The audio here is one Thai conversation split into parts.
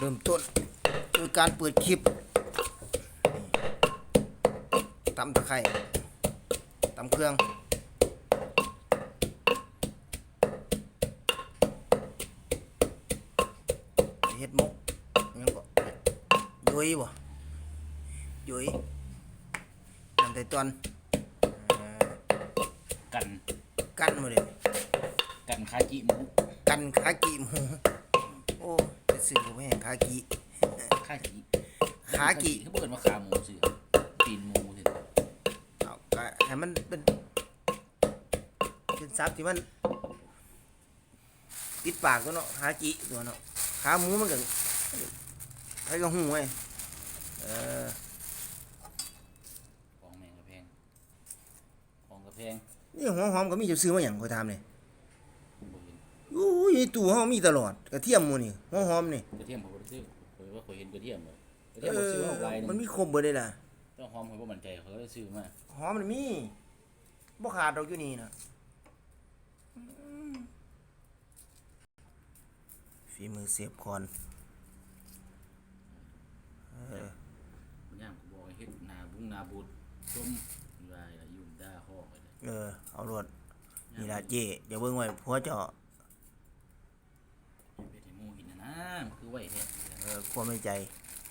เริ่มต้นโดยการเปิดคลิปตำตะไคร้ตำเครื่องเฮ็ดมกยังก็ยุยบ่ยุยนั่นแต่ตอนเอ่อกันกันมาเลยกันคาจิหมูกันคากิหมูโอ้ไป ซื้อบ่แม่งคากิคาจิคากิเขาเปิดว่าขาหมูสิตีนหมูสิเอาก็ให้มันเป็นเป็นซับที่มันติดปากตัวเนาะคากิตัวเนาะขาหมูมันก็ใครก็หูไว้เออของแมงกระแพงของกระแพงนี่หัวหอมก็มีจะซื้อมาหยังคอยถามเลยบ่เห็นโอ้ยในตู้เฮามีตลอดกระเทียมหมูนี่หัวหอมนี่กระเทียมผมบ่ได้ซื้อผมว่าเคยเห็นกระเทียมเลยกระเอเทียมผมซื้ออมาหลายหมันนึงมีครบเบิดเลยล่ะต้องหอมผมบ่มั่นใจเขาเลยซื้อมาหอมมันมีบ่ขาดดอกอยู่นี่นะฝีมือเสียบคอนเออ มันย่างกูบอกให้เฮ็ดนาบุ้งนาบูดต้มลายละยุ่งด่าข้อไปเลยเออเอารวดนี่ล่ะเจ้เดี๋ยวเบิ่งไว้ผัวเจาะ เฮ็ดให้หมู กินนะนะมันคือไว้แท้เออความในใจ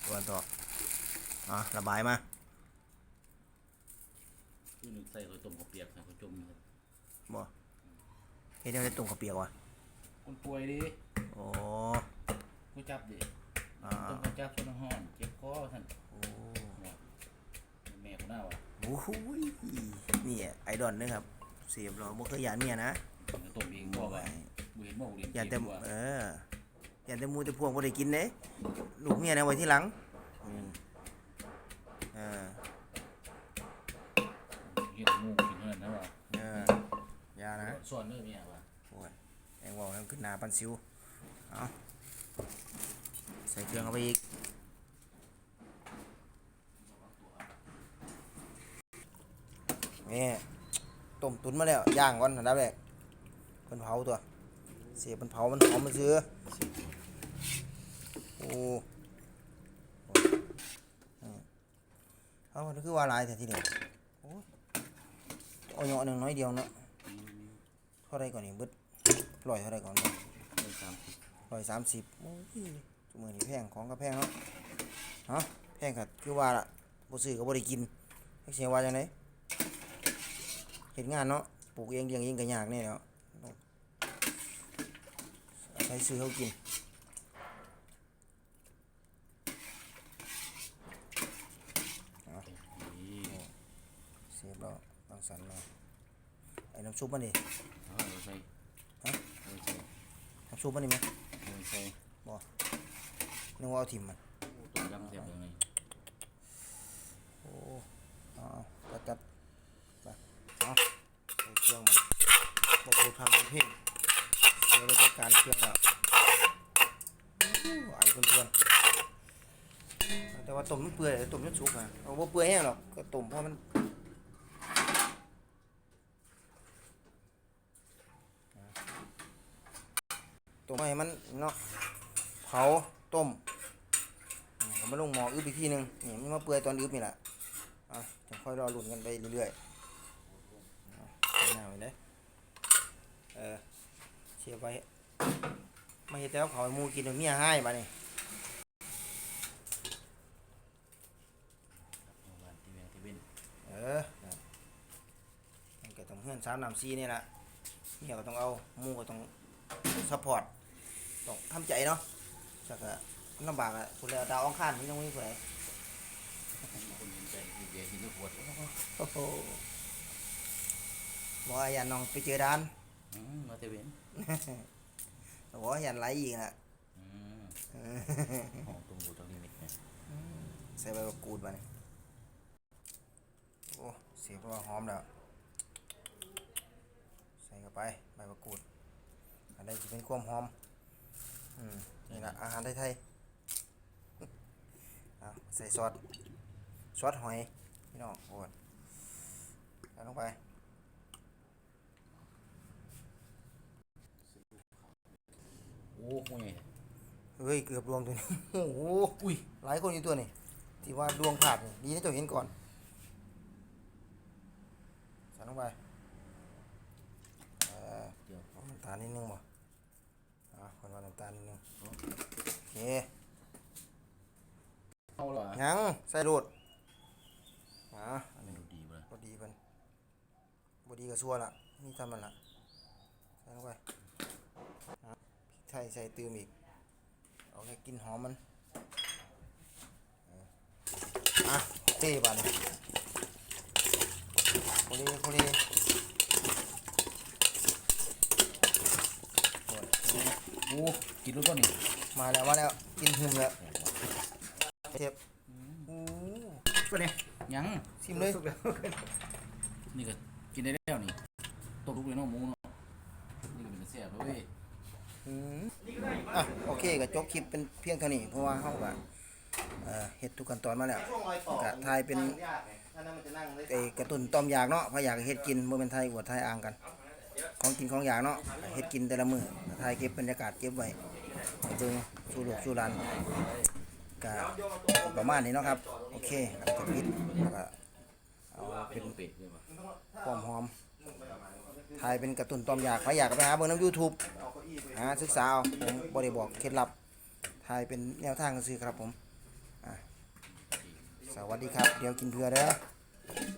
ตัวต่ออะระบายมาคือนึกใส่ข้าวต้มข้าวเปียกใส่ข้าวจมครับบ่เฮ็ดแนวได้ตรงกับเปียกวะคนป่วยดิโอ้กูจับดิอ่าต้องกูจับส่วนห้อนเจ็บคอท่านโอ้ว่าแม่กูน่าว่ะโอ้โหยนี่ไอดอลเด้อครับเสียบเราบ่เคยหยานเมียนะมันต้มเองบ่ว่าบ่เห็นบ่เรียนหยานแต่เก่งกว่าเอ อหยานแต่หมูแต่พวงบ่ได้กินเด้ลูกเมียนะไว้ที่หลังอืมเออเฮ็ดหมูกินเท่านั้นนะว่าเอออยานะสอนเด้อเมียว่าโอ้ยแองเว่าให้มันขึ้นหน้าปันซิวเอาใส่เครื่องเข้าไปอีกนี่ต้มตุ๋นมาแล้วย่างก่อนอันดับแรกเพิ่นเผาตัวเสียบมันเผามันหอมมันซื้อ โอ้เอาคือว่าหลายแต่ทีเดียวโอ้ยเอาเหยาะหนึ่งน้อยเดียวเนาะเท่าไรก่อนนี่เบิดร้อยเท่าไรก่อนเนี่ยเป็นสามสิบร้อยสามสิบโอ้ยจุมือนี่แพงของก็แพงเนาะฮะแพงกัคือว่าละบ่ซื้อก็บ่ได้กินเฮ็ดเสียว่าจังไดเฮ็ดงานเนาะปลูกเองเลี้ยงเองก็ยากแน่แล้วใช้ซื้อเขากิน เสียบแล้วบาง สันมาไอ้น้ำซุปมันดิเอาใส่ฮะเอาใส่น้ำซุปมันนี่ไหมเอาใส่นึกว่าเอาทิมมัน ต้มยำแซ่บยังไงโอ้เอาเอาจัดจัดไปเอาใส่เครื่องมันบอกกูทำเป็นเพ่งเดี๋ยวเราจัดการเครื่องแล้วโอ้ไอ้คนทวนแต่ว่าต้มมันเปื่อยต้มจนสุกอะเอาบ่เปื่อยแห้งหรอกก็ต้มเพราะมัน ต้มให้มันเนาะเผาต้มอืมมาลงหมออึบอีกทีหนึงนี่มันมาเปื่อยตอนอึบนี่แหละอะจะค่อยรอหลุ่นกันไปเรื่อยๆเอาเอาหน้าไว้เลยเออเชียบไว้ไม่เห็นแต่ว่าเขาหมูกินเดี๋ยวเมียให้บ้านี่เอาบ้านที่แม่ที่เออนะมันก็ต้องเฮือนสามน้ำซีนี่แหละเมียก็ต้องเอาหมูก็ต้องซัพพอร์ต ต้องทำใจเนาะจากก็ลำบากอะคนแล้วดาวอังคารมันยังไม่มีผู้ใดคนเห็นใจที่เบียร์หินทุกขวดโอ้โหบอกว่าอย่าน้องไปเจอด้านอืมมาที่เว้นบอกว่าอย่าไหลอีกนะอืมเออหอมตรงบูตรงนี้มิดเนี่ยใส่ใบมะกรูดมาเนี่ยโอ้เสียงเพราะว่าหอมแล้วใส่เข้าไปใบมะกรูดอันนี้จะเป็นความหอมอืม นี่นะอาหารไทยๆเอาใส่ซอสซอสหอยพี่น้องโอนใส่ลงไปโอ้โหยหเฮ้ย เกือบดวงตัวนี้โอ้โหอุ้ยหลายคนอยู่ตัวนี่ที่ว่าดวงขาดนี่ดีนะเจ้าเห็นก่อนใส่ลงไปเอ่อเดี๋ยวเอาน้ำตาลนิดนึงบ่อะคนว่าน้ำ ตาลนิดนึงโอเคเอาเหรอยังใส่โรดอะอันนี้ดูดีบ่ล่ะบดีเพิ่นบดีก็ชัวละนี่ทำมันละใส่ลงไปอะพริกไทยใส่ตืมอีกเอาแค่กลินหอมมันอะเต้บาดนี่โคลีโคลีโอ้ยโอ้ กินรู้ต้นนี่มาแล้วมาแล้วกินหึมแล้วเทปโอ้ไปเนี่ยยังชิมเลยนี่ก็กินได้แล้วนี่ตกลูกเลยเนาะหมูเนาะนี่ก็เป็นแซ่บแล้วเว้ยอืมอะโอเคก็จบคลิปเป็นเพียงเท่านี้เพราะว่าเฮาก็เอ่อเฮ็ดทุกขั้นตอนมาแล้วก็ทายเป็นไอ้กระตุ้นต้อมอยากเนาะเพราะอยากให้เฮ็ดกินบ่แม่นไทยอวดไทยอ่างกัน ของกินของอยากเนาะเฮ็ดกินแต่ละมื้อทายเก็บบรรยากาศเก็บไว้ให้ เบิ่งสู่ลูกสู่หลานก็ประมาณนี้เนาะครับ โอเคแล้วก็ปิดแล้วก็เอาเป็นนเป็ดเลยว่ะความหอมทายเป็นกระตุ้นต้อมอยากใครอยากไปหาเบิ่งน้ำ YouTube หาศึกษาเอาผมบ่ได้บอกเคล็ดลับทายเป็นแนวทางซื่อครับผมสวัสดีครับ เดี๋ยวกินเพื่อเด้อ